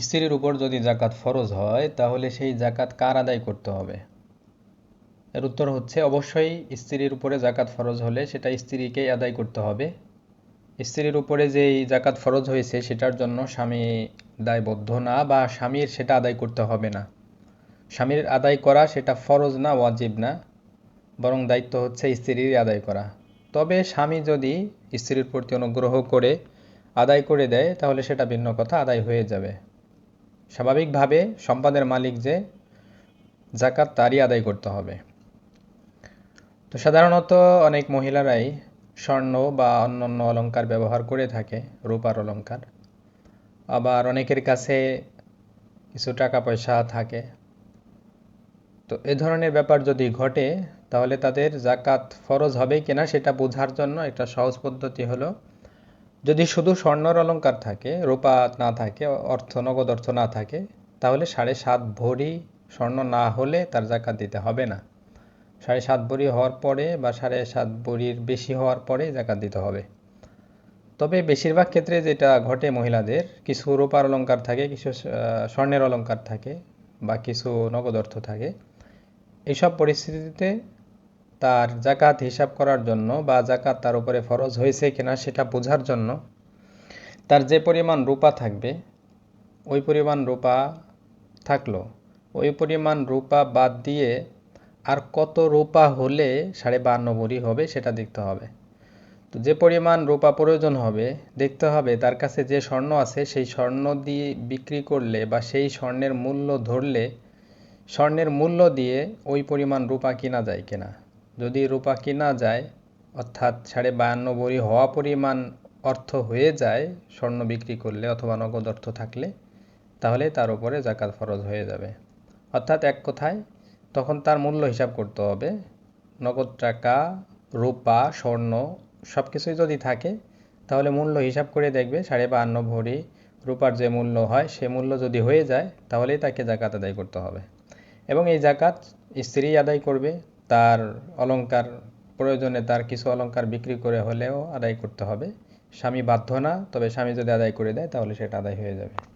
স্ত্রীর উপর যদি জাকাত ফরজ হয়, তাহলে সেই জাকাত কার আদায় করতে হবে? এর উত্তর হচ্ছে, অবশ্যই স্ত্রীর উপরে জাকাত ফরজ হলে সেটা স্ত্রীকেই আদায় করতে হবে। স্ত্রীর উপরে যেই জাকাত ফরজ হয়েছে, সেটার জন্য স্বামী দায়বদ্ধ না বা স্বামীর সেটা আদায় করতে হবে না। স্বামীর আদায় করা সেটা ফরজ না, ওয়াজিব না, বরং দায়িত্ব হচ্ছে স্ত্রীর আদায় করা। তবে স্বামী যদি স্ত্রীর প্রতি অনুগ্রহ করে আদায় করে দেয়, তাহলে সেটা ভিন্ন কথা, আদায় হয়ে যাবে। স্বাভাবিকভাবে সম্পদের মালিক যে জাকাত তারই আদায় করতে হবে। তো সাধারণত অনেক মহিলারাই স্বর্ণ বা অন্যান্য অলঙ্কার ব্যবহার করে থাকে, রূপার অলঙ্কার আবার অনেকের কাছে কিছু টাকা পয়সা থাকে। তো এ ধরনের ব্যাপার যদি ঘটে, তাহলে তাদের জাকাত ফরজ হবে কিনা সেটা বোঝার জন্য একটা সহজ পদ্ধতি হলো যদি শুধু স্বর্ণর অলঙ্কার থাকে, রূপা না থাকে, অর্থ, নগদ অর্থ না থাকে, তাহলে সাড়ে সাত ভরি স্বর্ণ না হলে তার জাকাত দিতে হবে না। সাড়ে সাত ভরি হওয়ার পরে বা সাড়ে সাত ভরির বেশি হওয়ার পরে জাকাত দিতে হবে। তবে বেশিরভাগ ক্ষেত্রে যেটা ঘটে মহিলাদের, কিছু রূপার অলঙ্কার থাকে, কিছু স্বর্ণের অলঙ্কার থাকে বা কিছু নগদ অর্থ থাকে। এইসব পরিস্থিতিতে তার জাকাত হিসাব করার জন্য বা জাকাত তার উপরে ফরজ হয়েছে কিনা সেটা বোঝার জন্য তার যে পরিমাণ রূপা থাকবে, ওই পরিমাণ রূপা থাকল। ওই পরিমাণ রূপা বাদ দিয়ে আর কত রূপা হলে সাড়ে বান্ন ভরি হবে সেটা দেখতে হবে। তো যে পরিমাণ রূপা প্রয়োজন হবে, দেখতে হবে তার কাছে যে স্বর্ণ আছে সেই স্বর্ণ দিয়ে বিক্রি করলে বা সেই স্বর্ণের মূল্য ধরলে, স্বর্ণের মূল্য দিয়ে ওই পরিমাণ রূপা কিনা যায় কিনা। যদি রূপা কিনা যায়, অর্থাৎ সাড়ে বায়ান্ন ভরি হওয়া পরিমাণ অর্থ হয়ে যায় স্বর্ণ বিক্রি করলে অথবা নগদ অর্থ থাকলে, তাহলে তার উপরে জাকাত ফরজ হয়ে যাবে। অর্থাৎ এক কথায়, তখন তার মূল্য হিসাব করতে হবে। নগদ টাকা, রূপা, স্বর্ণ সব কিছুই যদি থাকে, তাহলে মূল্য হিসাব করে দেখবে সাড়ে বাহান্ন ভরি রূপার যে মূল্য হয়, সে মূল্য যদি হয়ে যায়, তাহলেই তাকে জাকাত আদায় করতে হবে। এবং এই জাকাত স্ত্রী আদায় করবে। তার অলঙ্কার প্রয়োজনে তার কিছু অলঙ্কার বিক্রি করে হলেও আদায় করতে হবে। স্বামী বাধ্য না, তবে স্বামী যদি আদায় করে দেয় তাহলে সেটা আদায় হয়ে যাবে।